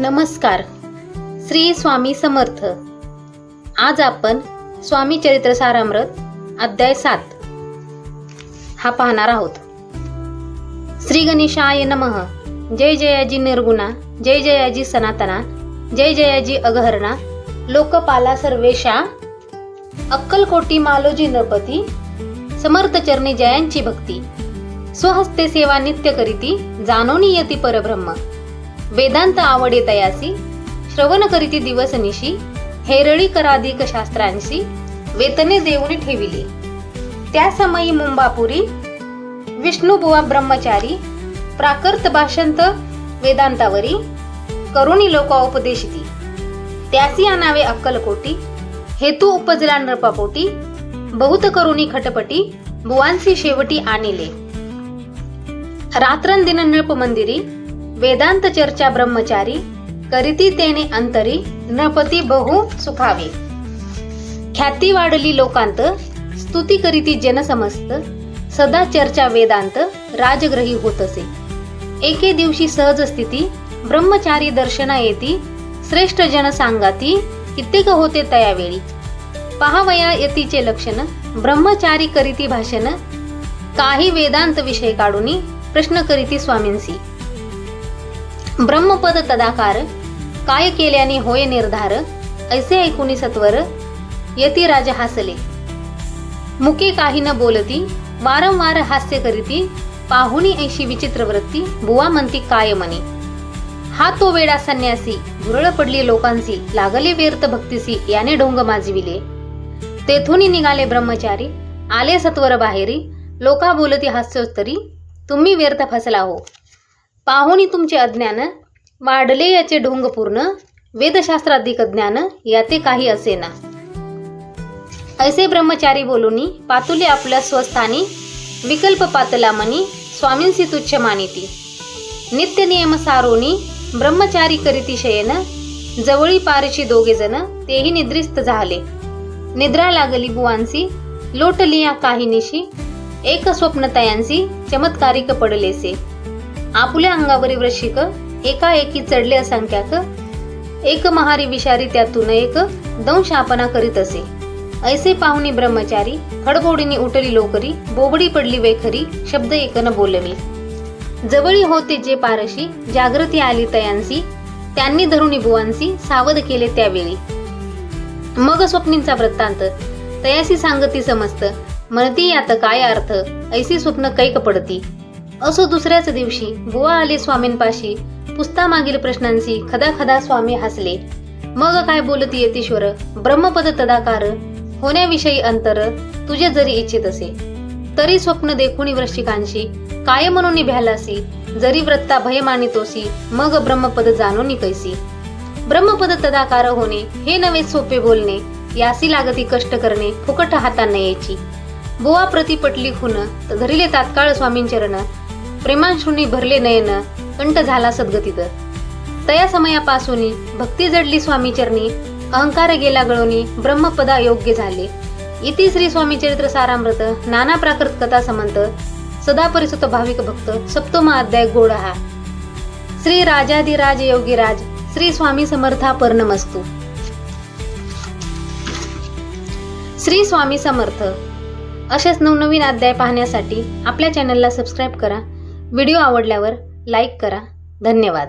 नमस्कार. श्री स्वामी समर्थ. आज आपण स्वामी चरित्र सारामृत अध्याय सात हा पाहणार आहोत. श्री गणेशाय नमः. जय जयाजी निर्गुणा जय जयाजी सनातना जय जयाजी अगहरणा लोकपाला सर्वेशा अक्कलकोटी मालोजी नृपती समर्थ चरणी जयांची भक्ती स्वहस्ते सेवा नित्य करीती जाणोनी यती परब्रह्म. वेदांत आवडे तयासी श्रवण करीती दिवस निशी हेरळी कराधिक शास्त्रांशी वेतने देऊन ठेविली. त्या समयी मुंबापुरी विष्णुबुवा ब्रह्मचारी प्राकृत भाषंत वेदांतावरी करुणी लोकोपदेशिती त्यासी आणावे अक्कलकोटी हेतू उपजला नृपापोटी बहुत करुणी खटपटी बुवांसी शेवटी आणिले. रात्रंदिन नृप मंदिरी वेदांत चर्चा ब्रह्मचारी करीती तेने अंतरी नृपती बहु सुखावे. ख्याती वाढली लोकांत स्तुती करीती जनसमस्त सदा चर्चा वेदांत राजग्रही होत असे एके दिवशी सहज स्थिती ब्रह्मचारी दर्शना येती श्रेष्ठ जन सांगाती कित्येक होते तयावेळी. पहावया यतीचे लक्षण ब्रह्मचारी करीती भाषण काही वेदांत विषय काढूनी प्रश्न करीती स्वामींसी. ब्रह्मपद तदाकार काय केल्याने होय निर्धार ऐसे ऐकुनी सत्वर यती राजा हसले. मुके काही न बोलती वारंवार हास्य करीती पाहुणी ऐशी विचित्र वृत्ती बुवा म्हणती काय मनी हा तो वेडा संन्यासी भुरळ पडली लोकांसी लागले व्यर्थ भक्तीसी याने ढोंग माजविले. तेथून निघाले ब्रह्मचारी आले सत्वर बाहेरी लोका बोलती हास्योत्तरी तुम्ही व्यर्थ फसला हो. पाहुणी तुमचे अज्ञान वाढले याचे ढोंग पूर्ण वेदशास्त्राधिक ज्ञान याचे काही असेना. ऐसे ब्रह्मचारी बोलूनी पातुले आपल्या स्वस्थानी विकल्प पातला मनी स्वामींसी तुच्छ मानिती. नित्य नियम सारोनी ब्रह्मचारी करीती शयन जवळी पारशी दोघे जण तेही निद्रिस्त झाले. निद्रा लागली बुवांसी लोटलिया काहिनीशी एक स्वप्नतयांसी चमत्कारिक पडलेसे. आपुल्या अंगावरी वृश्चिक एका एकी चढले असंख्याक एक महारी विषारी त्यातून एक दंशापना करीत असे. ऐसे पाहुणी ब्रह्मचारी खडबोडीने उठली लोकरी बोबडी पडली वेखरी शब्द एकन बोलवी जवळी होते जे पारशी जागृती आली तयांसी त्यांनी धरुणी बुवांसी सावध केले त्यावेळी. मग स्वप्नींचा वृत्तांत तयासी सांगती समस्त म्हणती यात काय अर्थ ऐसी स्वप्न कैक पडती. असो दुसऱ्याच दिवशी बुवा आले स्वामींपाशी. पुस्ता मागील प्रश्नांशी खदा खदा स्वामी हसले. मग काय बोलती येतीश्वर ब्रह्मपद तदाकार. होण्याविषयी अंतर तुझे जरी इच्छित असे तरी स्वप्न देखुणी वृश्चिकांशी काय म्हणून भ्यालासी जरी व्रत्ता भय मानितोसी मग ब्रह्मपद जाणून कैसी ब्रह्मपद तदाकार होणे हे नवे सोपे बोलणे यासी लागती कष्ट करणे फुकट हातांना यायची. बुवा प्रति पटली खून धरिले तात्काळ स्वामींचरण प्रेमांशुनी भरले नयन कंठ झाला सद्गतीत. तया समयापासून भक्ती जडली स्वामी चरणी अहंकार गेला गळोनी ब्रह्मपदा योग्य झाले. इति श्री स्वामी चरित्र सारामृत नाना प्राकृत कथा समंत सदा परिसुत भाविक भक्त सप्तम अध्याय गोड हा. श्री राजाधिराज योगीराज श्री स्वामी समर्था पर्णमस्तू श्री स्वामी समर्थ. असेच नवनवीन अध्याय पाहण्यासाठी आपल्या चॅनलला सबस्क्राईब करा. व्हिडिओ आवडल्यावर लाईक करा. धन्यवाद.